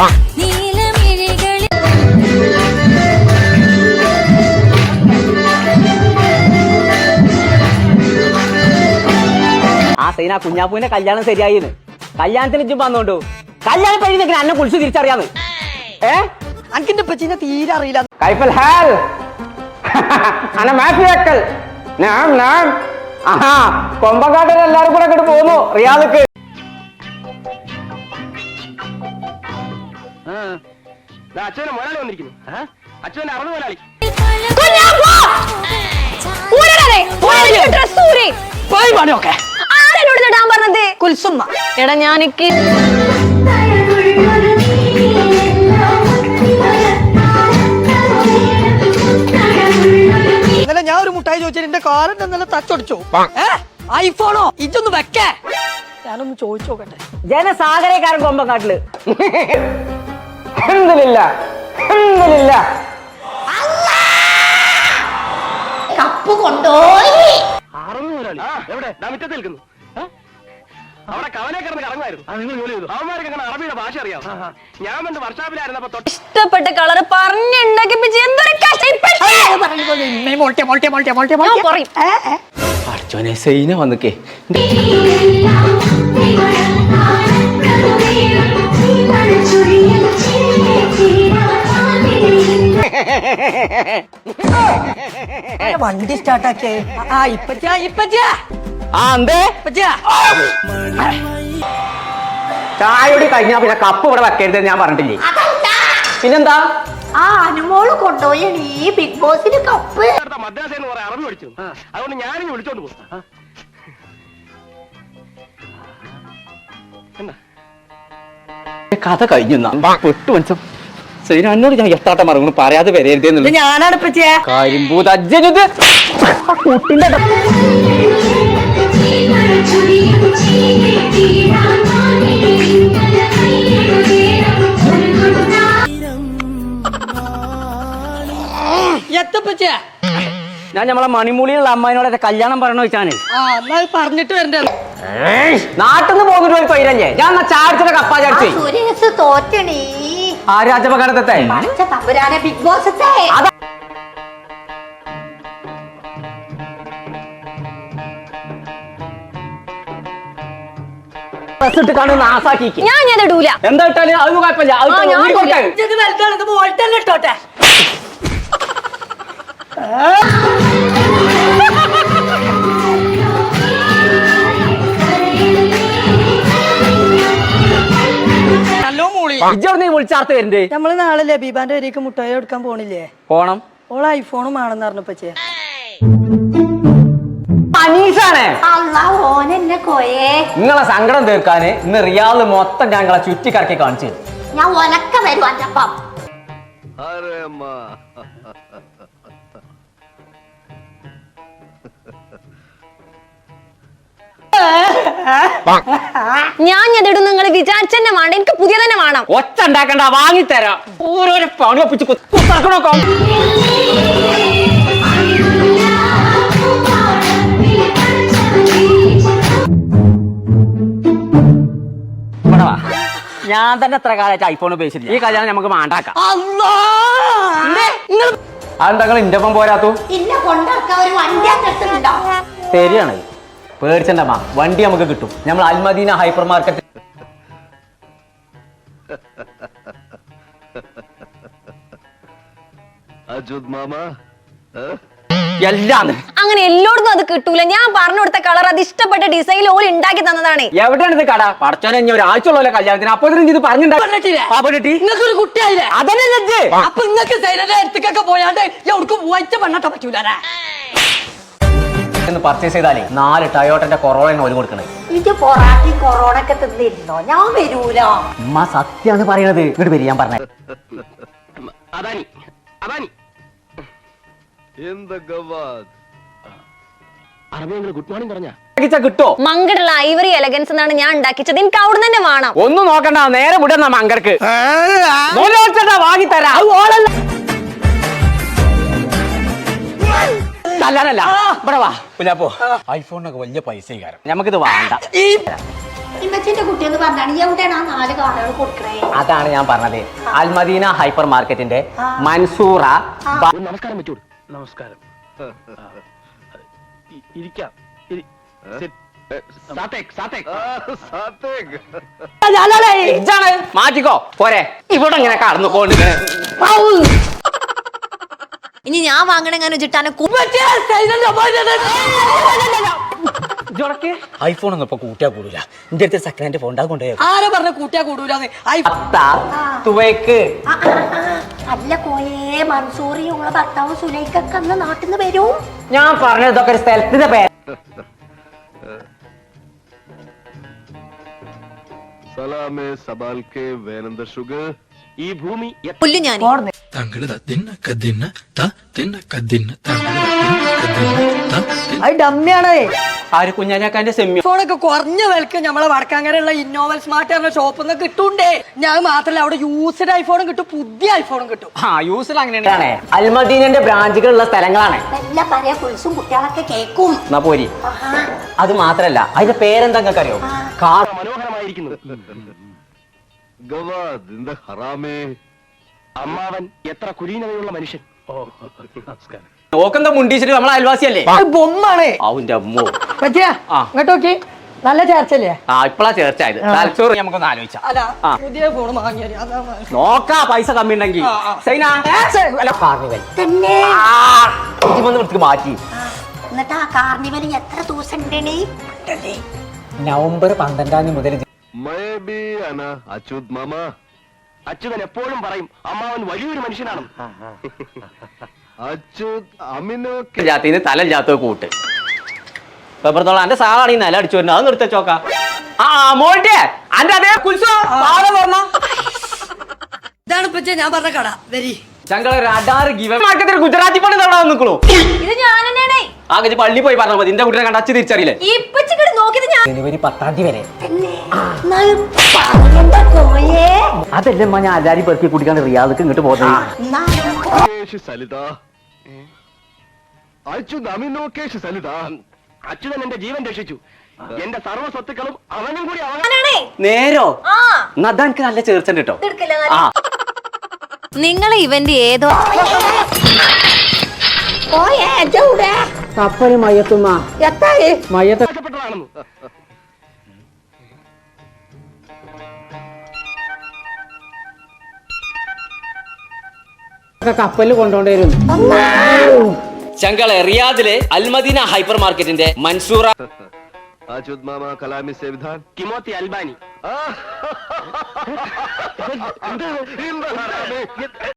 ആ സൈന കുഞ്ഞാപ്പൂവിന്റെ കല്യാണം ശരിയായിന്ന്. കല്യാണത്തിന് ഇജ്ജും വന്നോണ്ടു. കല്യാണം കഴിഞ്ഞ അന്നെ കുളിച്ച് തിരിച്ചറിയാന്ന്. ഏ? അനക്കിന്റെ പച്ചിനെ തീരെ അറിയില്ല. കൈഫൽ ഹാൽ. അന മാഫി വെക്കൽ ഞാൻ ഞാൻ ആഹാ കൊമ്പങ്കാട്ടിൽ എല്ലാരും കൂടെ അങ്ങോട്ട് പോന്നു. റിയാദക്ക് അച്ഛനെ മുതലാളി വന്നിരിക്കുന്നു. അച്ഛന്റെ അറുപത് മുതലാളി ആരെന്നോട് ഇടാൻ പറഞ്ഞത്? കുൽസുമ്മ. എടാ ഞാനിക്ക് ഇന്നലെ ഞാൻ ഒരു മുട്ടായി ചോദിച്ചാൽ എന്റെ കാലം ഇന്നലെ തച്ചൊടിച്ചു ഐഫോണോ ഇതൊന്ന് വെക്കേ. ഞാനൊന്ന് ചോദിച്ചു നോക്കട്ടെ. ജനസാഗരക്കാരൻ എന്തിലില്ല എന്തിലില്ല കപ്പ് കൊണ്ടോയി അവിടെ കവനെ കിടന്ന് കറങ്ങുമായിരുന്നു നിങ്ങൾ ജോലി ചെയ്തു അവന്മാർക്ക് അങ്ങനെ അറബിയുടെ ഭാഷ അറിയാം ഞാൻ വന്ന് വർഷാപ്പിലായിരുന്നപ്പോ ഇഷ്ടപ്പെട്ട കളർ പറഞ്ഞുണ്ടാക്കിപ്പിച്ച് എന്തൊരു അർച്ചോനെ സൈന വന്നിക്കേ വണ്ടി സ്റ്റാർട്ടാക്കിയേ ആ ഇപ്പച്ചാ ഇപ്പച്ചാ ആ എന്തേ? ഇപ്പച്ചാ ചായയോടി കഴിഞ്ഞാ പിന്നെ കപ്പ് ഇവിടെ വെക്കരുത് ഞാൻ പറഞ്ഞിട്ടില്ലേ? പിന്നെന്താ? ആ അനുമോൾ കൊണ്ടുപോയാണ് ഈ ബിഗ് ബോസിന് കപ്പ് അറബി പഠിച്ചു അതുകൊണ്ട് വിളിച്ചോണ്ട് പോകും കഥ കഴിഞ്ഞു പെട്ടു മനസ്സം സൈന എന്നോട് ഞാൻ എത്താട്ട മറങ്ങുന്നു പറയാതെ വരരുതെന്നുള്ളത് വരരുതെന്നുള്ളു ഞാനാണ് എത്തപ്പച്ചേ ഞാൻ നമ്മളെ മണിമൂലിയുള്ള അമ്മായിനോട് കല്യാണം പറഞ്ഞു വെച്ചാണ് പറഞ്ഞിട്ട് വരണ്ടേ നാട്ടിൽ നിന്ന് പോകുന്നിട്ട് ഒരു തൊഴിലല്ലേ ഞാൻ ചാടിച്ചിട്ട് കപ്പാ ചാടിച്ചു. തോറ്റണേ രാജപകടത്തെ പഠിച്ച തമ്പുരാനെ ബിഗ് ബോസത്തെ. ബസ് ഇട്ട് കാണുന്ന നാസാക്കിക്ക് ഞാൻ ഞാൻ ഇടൂല. എന്താ ഇട്ടാലും? അതൊന്നും കുഴപ്പമില്ല. അത് ഊരി കൊടുക്കാൻ. ഇത് വലുതാണ്. ഇത് മോൾട്ടല്ലേ ഇട്ടോട്ടെ? ഈ വിളിച്ചാർത്ത് വരുന്നുണ്ട് നമ്മൾ നാളെ ലബീബാന്റെ വരേക്ക് മുട്ടായി എടുക്കാൻ പോണില്ലേ? പോണം. ഓൾ ഐഫോണും ആണെന്ന് പറഞ്ഞപ്പച്ചേ അല്ലാ ഓനെന്നെ കോയേ. നിങ്ങളെ സങ്കടം തീർക്കാന് ഇന്ന് റിയാദ് മൊത്തം ഞങ്ങളെ ചുറ്റി ചുറ്റിക്കറക്കി കാണിച്ചു. ഞാൻ ഒലക്ക വരും അഞ്ചപ്പം ഞാൻ ഞെതിടും നിങ്ങൾ വിചാരിച്ചെന്നെ വേണ്ട. എനിക്ക് പുതിയ തന്നെ വേണം. ഒച്ച ഉണ്ടാക്കണ്ട വാങ്ങിത്തരാം. ഓരോരോ പണി ഒപ്പിച്ച്. ഞാൻ തന്നെ എത്ര കാലമായിട്ട് ഐഫോൺ ഉപയോഗിച്ചില്ല ഈ കല്യാണം നമുക്ക് മാണ്ടാക്കാം. അതെന്താ നിങ്ങൾ ഇന്റെ ഒപ്പം പോരാത്തു ശരിയാണ് പേടിച്ചണ്ടമ്മ വണ്ടി നമുക്ക് കിട്ടും. നമ്മൾ അൽമദീന ഹൈപ്പർ മാർക്കറ്റ് എല്ലാം അങ്ങനെ എല്ലായിടത്തും അത് കിട്ടൂല. ഞാൻ പറഞ്ഞു കൊടുത്ത കളർ അത് ഇഷ്ടപ്പെട്ട ഡിസൈൻ ഓൾ ഉണ്ടാക്കി തന്നതാണ്. എവിടെയാണ് ഇത് കട? പടച്ചോനെ ഇനി ഒരാഴ്ച ഉള്ള കല്യാണത്തിന്. അപ്പൊ ഇതിന് ഇത് ഒരു കുട്ടിയായില്ലേ? അതന്നെ അപ്പൊ നിങ്ങൾക്ക് പോയാണ്ട് എവിടേക്ക് പെണ്ണട്ട പർച്ചേസ് ചെയ്താലേ നാല് ടയോട്ടന്റെ കൊറോണ ഓൽ കൊടുക്കണേ. ഇത് പൊറാട്ടി കൊറോണ ഒക്കെ തിന്നിരുന്നോ? ഞാൻ വരൂല. ഉമ്മ സത്യാണ് പറയണത്. ഇങ്ങോട്ട് വരി ഞാൻ പറഞ്ഞ. ഗുഡ് മോർണിംഗ് പറഞ്ഞ? കിട്ടോ? മങ്കടുള്ള ഐവറി എലഗൻസ് എന്നാണ് ഞാൻ ഉണ്ടാക്കിച്ചത്. എനിക്ക് അവിടെ തന്നെ വേണം. ഒന്നും നോക്കണ്ട നേരെ വിടുന്ന മങ്കർക്ക്. വാങ്ങി തരാം അല്ലാനല്ല ഇവിടെ വാ. പിന്നെ അപ്പോ ഐഫോണിനൊക്കെ വലിയ പൈസ നമുക്കിത് വേണ്ട. ഈ ഇമ്മച്ചിന്റെ കുട്ടിയെന്ന് പറഞ്ഞാണ് എവിടെയാണ് ആ നാല് കാറുകൾ കൊടുക്കണേ. അതാണ് ഞാൻ പറഞ്ഞത്. അൽമദീന ഹൈപ്പർ മാർക്കറ്റിന്റെ മൻസൂറ നമസ്കാരം വെച്ചോട് നമസ്കാരം. ഇരിക്കാം. മാറ്റിക്കോ പോരെ. ഇവിടെ ഇങ്ങനെ കടന്നു പോണ്ടിങ്ങനെ ഇനി ഞാൻ വാങ്ങണെങ്ങനെ വെച്ചിട്ടാണ് ഐഫോൺ ഒന്നും ഇപ്പൊ കൂട്ടിയാ കൂടൂല. എന്റെ അടുത്ത് സെക്കൻഡ് ഹാൻഡ് ഫോൺ കൊണ്ടുപോയി ആരെ പറഞ്ഞ കൂട്ടിയാ കൂടൂലെന്ന്? തുവയ്ക്ക്. അല്ല കോയേ മൻസൂറി ഉള്ള ഭർത്താവ് സുലൈക്കൊക്കെ അന്ന് നാട്ടിൽ നിന്ന് വരും. ഞാൻ പറഞ്ഞത് ഇതൊക്കെ ഒരു സ്ഥലത്തിന്റെ പേര്. സലാമെ സബാൽക്കെ വേനന്ദ ഷുഗർ. ഈ ഭൂമി എത്ര ഞാൻ ആര് കുഞ്ഞാഞ്ഞാക്കാന്റെ ഫോണൊക്കെ കുറഞ്ഞ വിലക്ക് നമ്മളെ വടക്കാങ്ങരയുള്ള ഇന്നോവൽ സ്മാർട്ട് പറഞ്ഞ ഷോപ്പിൽ നിന്ന് കിട്ടൂണ്ടേ ഞാൻ മാത്രല്ല അവിടെ യൂസ്ഡ് ഐഫോണും കിട്ടും പുതിയ ഐഫോണും കിട്ടും. ആ യൂസിൽ അങ്ങനെയാണ്. അൽമദീനന്റെ ബ്രാഞ്ചുകളുള്ള സ്ഥലങ്ങളാണ്. കേൾക്കും കുട്ടികളൊക്കെ കേക്കും. എന്നാ പോരി. അത് മാത്രല്ല അതിന്റെ പേരെന്താ നിങ്ങൾക്ക് അറിയോ കാർ മനോഹരമായിരിക്കുന്നു. ഗവാദ് ഇന്ത ഹറാമേ? അമ്മാവൻ എത്ര കുലീനതയുള്ള മനുഷ്യൻ. ഓ മുണ്ടീശ്വരി നമ്മളെ അയൽവാസിയല്ലേ? ബൊമ്മാണ്. അവന്റെ അമ്മോ. പറ്റിയാ? ഇങ്ങോട്ട് നോക്കി. നല്ല ചേർച്ചല്ലേ ആ ഇപ്പളാ ചേർച്ചായത് തലച്ചോറ് നമുക്കൊന്ന് ആലോചിച്ചാ. അല്ല പുതിയ ഫോൺ വാങ്ങിയാൽ നോക്കാ പൈസ കമ്മി ഉണ്ടെങ്കിൽ മാറ്റി. എന്നിട്ട് ആ കാർണിവൽ എത്ര ദിവസം നവംബർ പന്ത്രണ്ടാം തീയതി മുതൽ അച്യുത് മാമ. അച്യുതൻ എപ്പോഴും പറയും അമ്മാവൻ വലിയൊരു മനുഷ്യനാണ്. അച്യുത് അമിനോ ജാത്തിന് തല ജാത്തോ കൂട്ട്. പെപ്പറത്തോളം എന്റെ സാളാണ് ഈ നില അടിച്ചു വരുന്നത്. അത് നിർത്ത ചോക്ക ആ മോൾട്ടെ അന്റെ അതേ കുൽസോ? പാട ഇതാണ് ഇപ്പൊ ഞാൻ പറഞ്ഞ കട. വരി. ഞങ്ങൾ ഒരു അടാറ് ഗിവ മാർക്കത്തിൽ ഗുജറാത്തി പണി തവണ നിൽക്കണു ഇത് ഞാൻ തന്നെയാണേ. ആകെ പള്ളി പോയി പറഞ്ഞാൽ മതി. എന്റെ കുട്ടിനെ കണ്ടച്ച് തിരിച്ചറിയില്ലേ? ഇപ്പച്ചിക്കട് നോക്കിയത് ഞാൻ ജനുവരി പത്താം തീയതി വരെ. അതല്ലേ ഞാൻ ആചാരി പെറുക്കി കുടിക്കാണ്ട് റിയാദക്ക് ഇങ്ങോട്ട് പോകുന്നത് അച്യുതൻ എന്റെ ജീവൻ രക്ഷിച്ചു. എന്റെ സർവ സ്വത്തുക്കളും അവനും കൂടി അവൻ നേരോ? എന്നാ നല്ല ചേർച്ചുണ്ട് കേട്ടോ. നിങ്ങളെ ഇവന്റ് ഏതോ കപ്പൽ മയ്യത്തുമ്മ. എത്തായി. ആവശ്യപ്പെട്ടതാണെന്ന് കപ്പലിൽ കൊണ്ടോണ്ടിരുന്നു ചങ്കളെ റിയാദിലെ അൽമദീന ഹൈപ്പർ മാർക്കറ്റിന്റെ മൻസൂറ അച്യുത് മാമ കലാമി സേവിധാൻ. കിമോത്തി അൽബാനി.